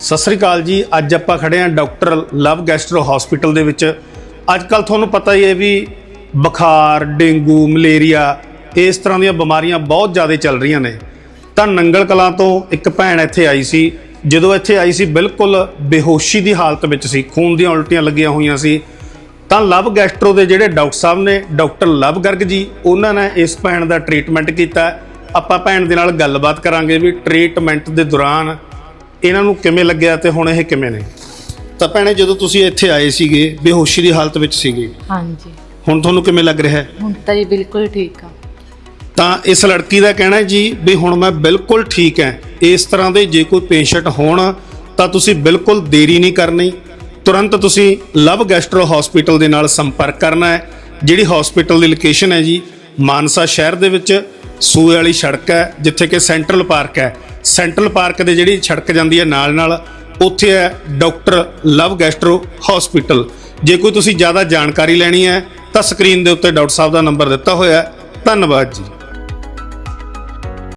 ਸਤਿ ਸ੍ਰੀ ਅਕਾਲ ਜੀ। ਅੱਜ ਆਪਾਂ ਖੜੇ ਹਾਂ ਡਾਕਟਰ ਲਵ ਗੈਸਟਰੋ ਹਸਪੀਟਲ ਦੇ ਵਿੱਚ। ਅੱਜ ਕੱਲ ਤੁਹਾਨੂੰ ਪਤਾ ਹੀ ਹੈ ਵੀ ਬੁਖਾਰ, ਡੇਂਗੂ, ਮਲੇਰੀਆ, ਇਸ ਤਰ੍ਹਾਂ ਦੀਆਂ ਬਿਮਾਰੀਆਂ ਬਹੁਤ ਜ਼ਿਆਦਾ ਚੱਲ ਰਹੀਆਂ ਨੇ। ਤਾਂ ਨੰਗਲ ਕਲਾਂ ਤੋਂ ਇੱਕ ਭੈਣ ਇੱਥੇ ਆਈ ਸੀ। ਜਦੋਂ ਇੱਥੇ ਆਈ ਸੀ, ਬਿਲਕੁਲ ਬੇਹੋਸ਼ੀ ਦੀ ਹਾਲਤ ਵਿੱਚ ਸੀ। ਖੂਨ ਦੀਆਂ ਉਲਟੀਆਂ ਲੱਗੀਆਂ ਹੋਈਆਂ ਸੀ। ਤਾਂ ਲਵ ਗੈਸਟਰੋ ਦੇ ਜਿਹੜੇ ਡਾਕਟਰ ਸਾਹਿਬ ਨੇ, ਡਾਕਟਰ ਲਵ ਗਰਗ ਜੀ, ਉਹਨਾਂ ਨੇ ਇਸ ਭੈਣ ਦਾ ਟ੍ਰੀਟਮੈਂਟ ਕੀਤਾ। ਆਪਾਂ ਭੈਣ ਦੇ ਨਾਲ ਗੱਲਬਾਤ ਕਰਾਂਗੇ ਵੀ ਟ੍ਰੀਟਮੈਂਟ ਦੇ ਦੌਰਾਨ ਇਹਨਾਂ ਨੂੰ ਕਿਵੇਂ ਲੱਗਿਆ ਤੇ ਹੁਣ ਇਹ ਕਿਵੇਂ ਨੇ? ਤਾਂ ਭੈਣੇ ਜਦੋਂ ਤੁਸੀਂ ਇੱਥੇ ਆਏ ਸੀਗੇ ਬੇਹੋਸ਼ੀ ਦੀ ਹਾਲਤ ਵਿੱਚ ਸੀਗੇ ਹਾਂਜੀ। ਹੁਣ ਤੁਹਾਨੂੰ ਕਿਵੇਂ ਲੱਗ ਰਿਹਾ? ਹੈ ਹੁਣ ਤਾਂ ਜੀ ਬਿਲਕੁਲ ਠੀਕ ਆ। ਤਾਂ ਇਸ ਲੜਕੀ ਦਾ ਕਹਿਣਾ ਹੈ ਜੀ ਵੀ ਹੁਣ ਮੈਂ ਬਿਲਕੁਲ ਠੀਕ ਹਾਂ। ਇਸ ਤਰ੍ਹਾਂ ਦੇ ਜੇ ਕੋਈ ਪੇਸ਼ੈਂਟ ਹੋਣ ਤਾਂ ਤੁਸੀਂ ਬਿਲਕੁਲ ਦੇਰੀ ਨਹੀਂ ਕਰਨੀ। ਤੁਰੰਤ ਤੁਸੀਂ ਲਵ ਗੈਸਟਰੋ ਹਸਪੀਟਲ ਦੇ ਨਾਲ ਸੰਪਰਕ ਕਰਨਾ ਹੈ। ਜਿਹੜੀ ਹਸਪੀਟਲ ਦੀ ਲੋਕੇਸ਼ਨ ਹੈ ਜੀ ਮਾਨਸਾ ਸ਼ਹਿਰ ਦੇ ਵਿੱਚ ਸੂਏ ਵਾਲੀ ਸੜਕ ਹੈ, ਜਿੱਥੇ ਕਿ ਸੈਂਟਰਲ ਪਾਰਕ ਹੈ। ਸੈਂਟਰਲ ਪਾਰਕ ਦੇ ਜਿਹੜੀ ਸੜਕ ਜਾਂਦੀ ਹੈ ਨਾਲ ਨਾਲ ਉੱਥੇ ਹੈ ਡਾਕਟਰ ਲਵ ਗੈਸਟਰੋ ਹਸਪੀਟਲ। ਜੇ ਕੋਈ ਤੁਸੀਂ ਜ਼ਿਆਦਾ ਜਾਣਕਾਰੀ ਲੈਣੀ ਹੈ ਤਾਂ ਸਕਰੀਨ ਦੇ ਉੱਤੇ ਡਾਕਟਰ ਸਾਹਿਬ ਦਾ ਨੰਬਰ ਦਿੱਤਾ ਹੋਇਆ ਹੈ। ਧੰਨਵਾਦ ਜੀ।